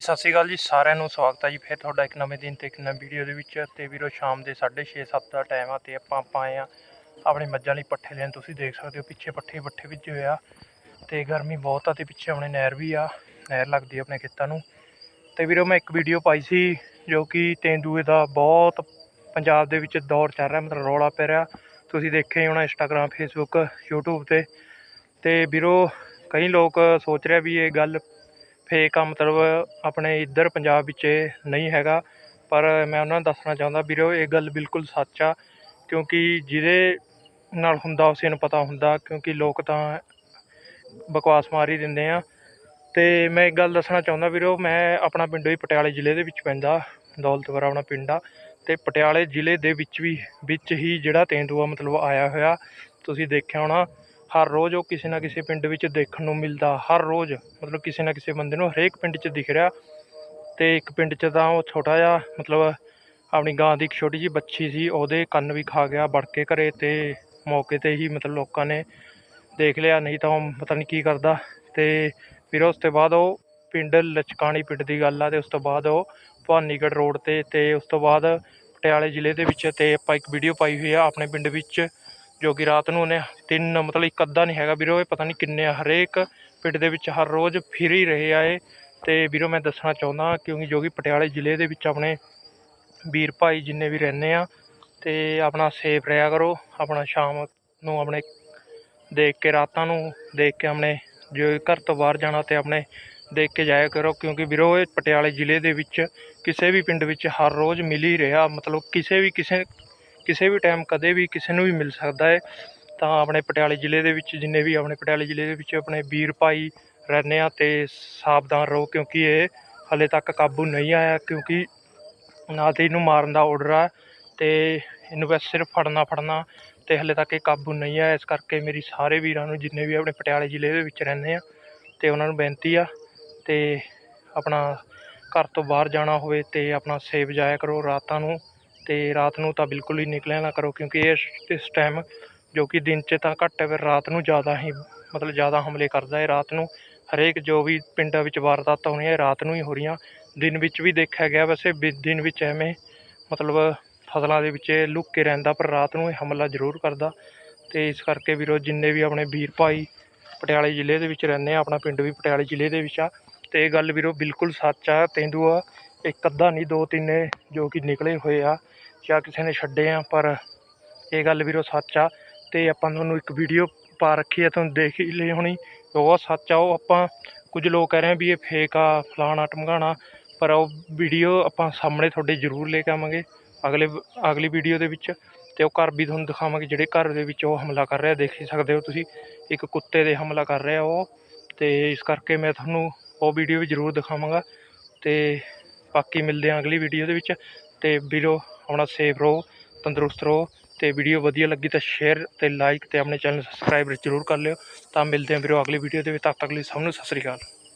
ਸਤਿ ਸ਼੍ਰੀ ਅਕਾਲ ਜੀ, ਸਾਰਿਆਂ ਨੂੰ ਸਵਾਗਤ ਹੈ ਜੀ, ਫਿਰ ਤੁਹਾਡਾ ਇੱਕ ਨਵੇਂ ਦਿਨ ਤੇ ਇੱਕ ਨਵੀਂ ਵੀਡੀਓ ਦੇ ਵਿੱਚ ਤੇ ਵੀਰੋ ਸ਼ਾਮ ਦੇ 6:30 7 ਦਾ ਟਾਈਮ ਆ ਤੇ ਆਪਾਂ ਆਪਾਂ ਆਏ ਆ ਆਪਣੇ ਮੱਝਾਂ ਲਈ ਪੱਠੇ ਲੈਣ, ਤੁਸੀਂ ਦੇਖ ਸਕਦੇ ਹੋ ਪਿੱਛੇ ਪੱਠੇ ਪੱਠੇ ਵਿੱਚ ਹੋਇਆ ਤੇ ਗਰਮੀ ਬਹੁਤ ਆ ਤੇ ਪਿੱਛੇ ਆਪਣੇ ਨਹਿਰ ਵੀ ਆ, ਨਹਿਰ ਲੱਗਦੀ ਆ ਆਪਣੇ ਖੇਤਾਂ ਨੂੰ। ਤੇ ਵੀਰੋ ਮੈਂ ਇੱਕ ਵੀਡੀਓ ਪਾਈ ਸੀ ਜੋ ਕਿ ਤੇਂਦੂਏ ਦਾ ਬਹੁਤ ਪੰਜਾਬ ਦੇ ਵਿੱਚ ਦੌਰ ਚੱਲ ਰਿਹਾ, ਮਤਲਬ ਰੌਲਾ ਪੈ ਰਿਹਾ। ਤੁਸੀਂ ਦੇਖਿਆ ਹੀ ਹੋਣਾ ਇੰਸਟਾਗ੍ਰam ਫੇਸਬੁੱਕ YouTube ਤੇ। ਤੇ ਵੀਰੋ ਕਈ ਲੋਕ ਸੋਚ ਰਿਹਾ ਵੀ ਇਹ ਗੱਲ ਫੇਕ ਆ ਮਤਲਬ ਆਪਣੇ ਇੱਧਰ ਪੰਜਾਬ ਵਿੱਚ ਇਹ ਨਹੀਂ ਹੈਗਾ, ਪਰ ਮੈਂ ਉਹਨਾਂ ਨੂੰ ਦੱਸਣਾ ਚਾਹੁੰਦਾ, ਵੀਰੋ, ਇਹ ਗੱਲ ਬਿਲਕੁਲ ਸੱਚ ਆ, ਕਿਉਂਕਿ ਜਿਹਦੇ ਨਾਲ ਹੁੰਦਾ, ਉਸੇ ਨੂੰ ਪਤਾ ਹੁੰਦਾ, ਕਿਉਂਕਿ ਲੋਕ ਤਾਂ ਬਕਵਾਸ ਮਾਰ ਹੀ ਦਿੰਦੇ ਆ। ਅਤੇ ਮੈਂ ਇੱਕ ਗੱਲ ਦੱਸਣਾ ਚਾਹੁੰਦਾ, ਵੀਰੋ, ਮੈਂ ਆਪਣਾ ਪਿੰਡ ਵੀ ਪਟਿਆਲੇ ਜ਼ਿਲ੍ਹੇ ਦੇ ਵਿੱਚ ਪੈਂਦਾ, ਦੌਲਤਪੁਰ ਆਪਣਾ ਪਿੰਡ ਆ ਅਤੇ ਪਟਿਆਲੇ ਜ਼ਿਲ੍ਹੇ ਦੇ ਵਿੱਚ ਵੀ, ਵਿੱਚ ਹੀ ਜਿਹੜਾ ਤੇਂਦੂਆ ਮਤਲਬ ਆਇਆ ਹੋਇਆ, ਤੁਸੀਂ ਦੇਖਿਆ ਹੋਣਾ ਹਰ ਰੋਜ਼ ਉਹ ਕਿਸੇ ਨਾ ਕਿਸੇ ਪਿੰਡ ਵਿੱਚ ਦੇਖਣ ਨੂੰ ਮਿਲਦਾ, ਹਰ ਰੋਜ਼। ਮਤਲਬ ਕਿਸੇ ਨਾ ਕਿਸੇ ਬੰਦੇ ਨੂੰ ਹਰੇਕ ਪਿੰਡ 'ਚ ਦਿਖ ਰਿਹਾ। ਅਤੇ ਇੱਕ ਪਿੰਡ 'ਚ ਤਾਂ ਉਹ ਛੋਟਾ ਜਿਹਾ, ਮਤਲਬ ਆਪਣੀ ਗਾਂ ਦੀ ਇੱਕ ਛੋਟੀ ਜਿਹੀ ਬੱਛੀ ਸੀ, ਉਹਦੇ ਕੰਨ ਵੀ ਖਾ ਗਿਆ, ਵੜ ਕੇ ਘਰੇ ਤੇ ਮੌਕੇ ਤੇ ਹੀ ਮਤਲਬ ਲੋਕਾਂ ਨੇ ਦੇਖ ਲਿਆ, ਨਹੀਂ ਤਾਂ ਉਹ ਪਤਾ ਨਹੀਂ ਕੀ ਕਰਦਾ। ਅਤੇ ਫਿਰ ਉਸ ਤੋਂ ਬਾਅਦ ਉਹ ਪਿੰਡ ਲਚਕਾਣੀ ਪਿੰਡ ਦੀ ਗੱਲ ਆ ਅਤੇ ਉਸ ਤੋਂ ਬਾਅਦ ਉਹ ਭਵਾਨੀਗੜ੍ਹ ਰੋਡ ਤੇ ਅਤੇ ਉਸ ਤੋਂ ਬਾਅਦ ਪਟਿਆਲੇ ਜ਼ਿਲ੍ਹੇ ਦੇ ਵਿੱਚ ਅਤੇ ਆਪਾਂ ਇੱਕ ਵੀਡੀਓ ਪਾਈ ਹੋਈ ਆ, ਆਪਣੇ ਪਿੰਡ ਵਿੱਚ ਜੋ ਕਿ ਰਾਤ ਨੂੰ ਉਹਨੇ ਤਿੰਨ, ਮਤਲਬ ਇੱਕ ਅੱਧਾ ਨਹੀਂ ਹੈਗਾ ਵੀਰੋ, ਇਹ ਪਤਾ ਨਹੀਂ ਕਿੰਨੇ ਆ, ਹਰੇਕ ਪਿੰਡ ਦੇ ਵਿੱਚ ਹਰ ਰੋਜ਼ ਫਿਰ ਹੀ ਰਹੇ ਆ ਇਹ। ਅਤੇ ਵੀਰੋ, ਮੈਂ ਦੱਸਣਾ ਚਾਹੁੰਦਾ ਕਿਉਂਕਿ ਜੋ ਕਿ ਪਟਿਆਲੇ ਜ਼ਿਲ੍ਹੇ ਦੇ ਵਿੱਚ ਆਪਣੇ ਵੀਰ ਭਾਈ ਜਿੰਨੇ ਵੀ ਰਹਿੰਦੇ ਆ ਅਤੇ ਆਪਣਾ ਸੇਫ ਰਿਹਾ ਕਰੋ, ਆਪਣਾ ਸ਼ਾਮ ਨੂੰ ਆਪਣੇ ਦੇਖ ਕੇ, ਰਾਤਾਂ ਨੂੰ ਦੇਖ ਕੇ ਆਪਣੇ ਜੋ ਘਰ ਤੋਂ ਬਾਹਰ ਜਾਣਾ ਅਤੇ ਆਪਣੇ ਦੇਖ ਕੇ ਜਾਇਆ ਕਰੋ। ਕਿਉਂਕਿ ਵੀਰੋ, ਇਹ ਪਟਿਆਲੇ ਜ਼ਿਲ੍ਹੇ ਦੇ ਵਿੱਚ ਕਿਸੇ ਵੀ ਪਿੰਡ ਵਿੱਚ ਹਰ ਰੋਜ਼ ਮਿਲ ਹੀ ਰਿਹਾ, ਮਤਲਬ ਕਿਸੇ ਵੀ ਕਿਸੇ ਕਿਸੇ ਵੀ ਟਾਈਮ ਕਦੇ ਵੀ ਕਿਸੇ ਨੂੰ ਵੀ ਮਿਲ ਸਕਦਾ ਹੈ, ਤਾਂ ਆਪਣੇ ਪਟਿਆਲੇ ਜ਼ਿਲ੍ਹੇ ਦੇ ਵਿੱਚ ਜਿੰਨੇ ਵੀ ਆਪਣੇ ਪਟਿਆਲੇ ਜ਼ਿਲ੍ਹੇ ਦੇ ਵਿੱਚ ਆਪਣੇ ਵੀਰ ਭਾਈ ਰਹਿੰਦੇ ਹਾਂ ਅਤੇ ਸਾਵਧਾਨ ਰਹੋ ਕਿਉਂਕਿ ਇਹ ਹਾਲੇ ਤੱਕ ਕਾਬੂ ਨਹੀਂ ਆਇਆ ਕਿਉਂਕਿ ਨਾ ਤਾਂ ਇਹਨੂੰ ਮਾਰਨ ਦਾ ਔਡਰ ਆ ਅਤੇ ਇਹਨੂੰ ਬਸ ਸਿਰਫ ਫੜਨਾ ਫੜਨਾ ਅਤੇ ਹਾਲੇ ਤੱਕ ਇਹ ਕਾਬੂ ਨਹੀਂ ਆਇਆ, ਇਸ ਕਰਕੇ ਮੇਰੀ ਸਾਰੇ ਵੀਰਾਂ ਨੂੰ ਜਿੰਨੇ ਵੀ ਆਪਣੇ ਪਟਿਆਲੇ ਜ਼ਿਲ੍ਹੇ ਦੇ ਵਿੱਚ ਰਹਿੰਦੇ ਆ ਅਤੇ ਉਹਨਾਂ ਨੂੰ ਬੇਨਤੀ ਆ ਅਤੇ ਆਪਣਾ ਘਰ ਤੋਂ ਬਾਹਰ ਜਾਣਾ ਹੋਵੇ ਤੇ ਆਪਣਾ ਸੇਫ ਜਾਇਆ ਕਰੋ, ਰਾਤਾਂ ਨੂੰ ਅਤੇ ਰਾਤ ਨੂੰ ਤਾਂ ਬਿਲਕੁਲ ਹੀ ਨਿਕਲਿਆ ਨਾ ਕਰੋ, ਕਿਉਂਕਿ ਇਸ ਇਸ ਟਾਈਮ ਜੋ ਕਿ ਦਿਨ 'ਚ ਤਾਂ ਘੱਟ ਹੈ ਪਰ ਰਾਤ ਨੂੰ ਜ਼ਿਆਦਾ ਹੀ, ਮਤਲਬ ਜ਼ਿਆਦਾ ਹਮਲੇ ਕਰਦਾ ਹੈ। ਰਾਤ ਨੂੰ ਹਰੇਕ ਜੋ ਵੀ ਪਿੰਡਾਂ ਵਿੱਚ ਵਾਰਦਾਤਾਂ ਹੋਣੀਆਂ, ਇਹ ਰਾਤ ਨੂੰ ਹੀ ਹੋ ਰਹੀਆਂ। ਦਿਨ ਵਿੱਚ ਵੀ ਦੇਖਿਆ ਗਿਆ, ਵੈਸੇ ਵੀ ਦਿਨ ਵਿੱਚ ਐਵੇਂ ਮਤਲਬ ਫਸਲਾਂ ਦੇ ਵਿੱਚ ਇਹ ਲੁੱਕ ਕੇ ਰਹਿੰਦਾ, ਪਰ ਰਾਤ ਨੂੰ ਇਹ ਹਮਲਾ ਜ਼ਰੂਰ ਕਰਦਾ। ਅਤੇ ਇਸ ਕਰਕੇ ਵੀਰੋ, ਜਿੰਨੇ ਵੀ ਆਪਣੇ ਵੀਰ ਭਾਈ ਪਟਿਆਲੇ ਜ਼ਿਲ੍ਹੇ ਦੇ ਵਿੱਚ ਰਹਿੰਦੇ ਆ, ਆਪਣਾ ਪਿੰਡ ਵੀ ਪਟਿਆਲੇ ਜ਼ਿਲ੍ਹੇ ਦੇ ਵਿੱਚ ਆ। ਅਤੇ ਇਹ ਗੱਲ ਵੀਰੋ ਬਿਲਕੁਲ ਸੱਚ ਆ, ਤੇਂਦੂਆ ਇੱਕ ਅੱਧਾ ਨਹੀਂ, ਦੋ ਤਿੰਨ ਨੇ ਜੋ ਕਿ ਨਿਕਲੇ ਹੋਏ ਆ, ਜਾਂ ਕਿਸੇ ਨੇ ਛੱਡੇ ਆ, ਪਰ ਇਹ ਗੱਲ ਵੀਰੋ ਸੱਚ ਆ ਅਤੇ ਆਪਾਂ ਤੁਹਾਨੂੰ ਇੱਕ ਵੀਡੀਓ ਪਾ ਰੱਖੀ ਆ, ਤੁਹਾਨੂੰ ਦੇਖ ਹੀ ਲਈ ਹੋਣੀ, ਉਹ ਸੱਚ ਆ, ਉਹ ਆਪਾਂ ਕੁਝ ਲੋਕ ਕਹਿ ਰਹੇ ਆ ਵੀ ਇਹ ਫੇਕ ਆ, ਫਲਾਣਾ ਟਮਗਾਣਾ ਪਰ ਉਹ ਵੀਡੀਓ ਆਪਾਂ ਸਾਹਮਣੇ ਤੁਹਾਡੇ ਜ਼ਰੂਰ ਲੈ ਕੇ ਆਵਾਂਗੇ, ਅਗਲੇ, ਅਗਲੀ ਵੀਡੀਓ ਦੇ ਵਿੱਚ ਅਤੇ ਉਹ ਘਰ ਵੀ ਤੁਹਾਨੂੰ ਦਿਖਾਵਾਂਗੇ, ਜਿਹੜੇ ਘਰ ਦੇ ਵਿੱਚ ਉਹ ਹਮਲਾ ਕਰ ਰਿਹਾ, ਦੇਖ ਹੀ ਸਕਦੇ ਹੋ ਤੁਸੀਂ, ਇੱਕ ਕੁੱਤੇ 'ਤੇ ਹਮਲਾ ਕਰ ਰਿਹਾ ਉਹ ਅਤੇ ਇਸ ਕਰਕੇ ਮੈਂ ਤੁਹਾਨੂੰ ਉਹ ਵੀਡੀਓ ਵੀ ਜ਼ਰੂਰ ਦਿਖਾਵਾਂਗਾ ਅਤੇ ਬਾਕੀ ਮਿਲਦੇ ਹਾਂ ਅਗਲੀ ਵੀਡੀਓ ਦੇ ਵਿੱਚ। ਤੇ ਵੀਰੋ, ਆਪਣਾ ਸੇਫ ਰਹੋ, ਤੰਦਰੁਸਤ ਰਹੋ। ਤੇ ਵੀਡੀਓ ਵਧੀਆ ਲੱਗੀ ਤਾਂ ਸ਼ੇਅਰ ਤੇ ਲਾਈਕ ਤੇ ਆਪਣੇ ਚੈਨਲ ਸਬਸਕ੍ਰਾਈਬ ਜ਼ਰੂਰ ਕਰ ਲਿਓ। ਤਾਂ ਮਿਲਦੇ ਹਾਂ ਵੀਰੋ ਅਗਲੀ ਵੀਡੀਓ ਦੇ ਵਿੱਚ। ਤਦ ਤੱਕ ਲਈ ਸਭ ਨੂੰ ਸਤਿ ਸ੍ਰੀ ਅਕਾਲ।